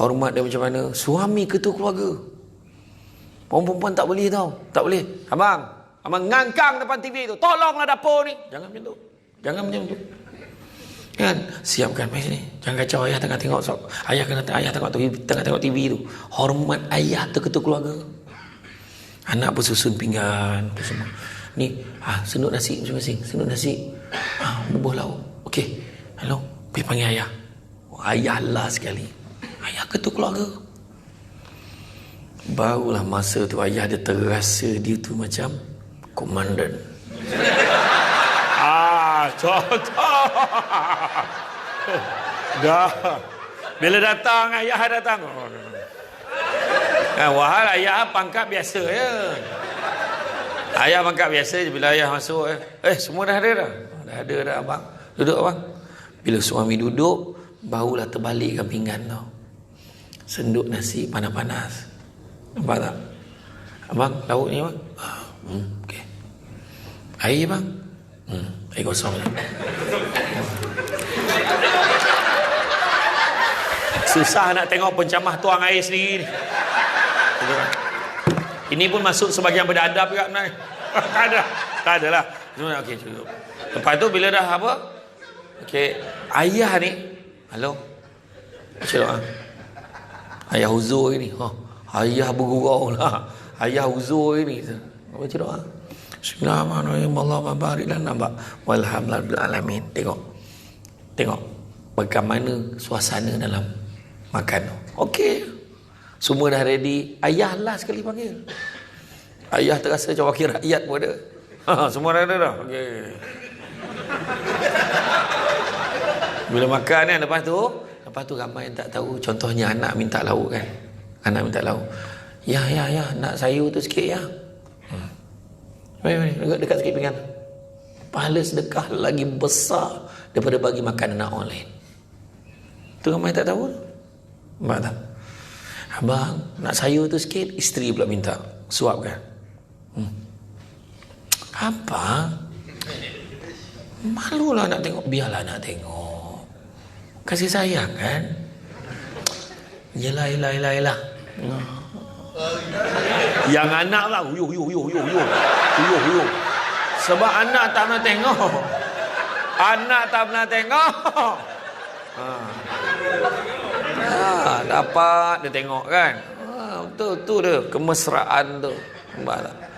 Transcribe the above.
Hormat dia macam mana? Suami ketua keluarga. Orang perempuan tak boleh tau. Tak boleh. Abang, abang ngangkang depan TV tu. Tolonglah dapur ni. Jangan macam tu. Jangan macam tu. Kan? Siapkan mai sini. Jangan kacau ayah tengah tengok sok. Ayah kena ayah tengok TV, tengah tengok TV tu. Hormat ayah tu ketua keluarga. Anak pun susun pinggan tu semua. Ni, ah senut nasi masing-masing. Senut nasi. Ah, bubuh lauk. Okey. Hello. Pergi panggil ayah. Ayah lah sekali. Ketua keluarga. Barulah masa tu ayah dia terasa dia tu macam komandan. ah, contoh. Dah. Bila datang ayah datang. Oh, Kan, wahal ayah pangkat biasa ya. Ayah pangkat biasa je bila ayah masuk. Eh, eh semua dah ada dah. Dah ada dah abang. Duduk abang. Bila suami duduk, barulah terbalikkan pinggan tau. Senduk nasi panas-panas. Nampak tak? Abang, lauk ni abang? Ah, hmm, okey. Air bang? Hmm, air kosong. Susah nak tengok pencamah tuang air sendiri ni. Ini pun masuk sebagian beradab juga sebenarnya. tak ada. Tak ada lah. Cuma okey cukup. Lepas tu bila dah apa? Okey, ayah ni. Halo. Baca doa. Ayah uzur ni. Ha. Ayah bergurau lah. Ayah uzur ni. Baca doa. Bismillahirrahmanirrahim. Allah barik dan nampak. Alamin. Tengok. Tengok. Bagaimana suasana dalam makan. Okey. Semua dah ready. Ayah lah sekali panggil. Ayah terasa macam wakil rakyat pun ada. Ha, semua dah ada dah. Okey. Bila makan kan lepas tu, lepas tu ramai yang tak tahu. Contohnya anak minta lauk kan. Anak minta lauk. Ya, ya, ya. Nak sayur tu sikit ya. Hmm. Mari, mari. Dekat, dekat sikit pinggan. Pahala sedekah lagi besar daripada bagi makan anak orang lain. Tu ramai tak tahu. Nampak tak? Abang, nak sayur tu sikit, isteri pula minta. Suapkan. Hmm. Apa? Malulah nak tengok. Biarlah nak tengok. Kasih sayang kan? Yelah, yelah, yelah, yelah. Yang anak lah, huyuh, huyuh, huyuh, huyuh. Huyuh, huyuh. Sebab anak tak pernah tengok. Anak tak pernah tengok. Ha. Ha, dapat dia tengok kan. Ha, betul tu dia kemesraan tu. Nampak tak?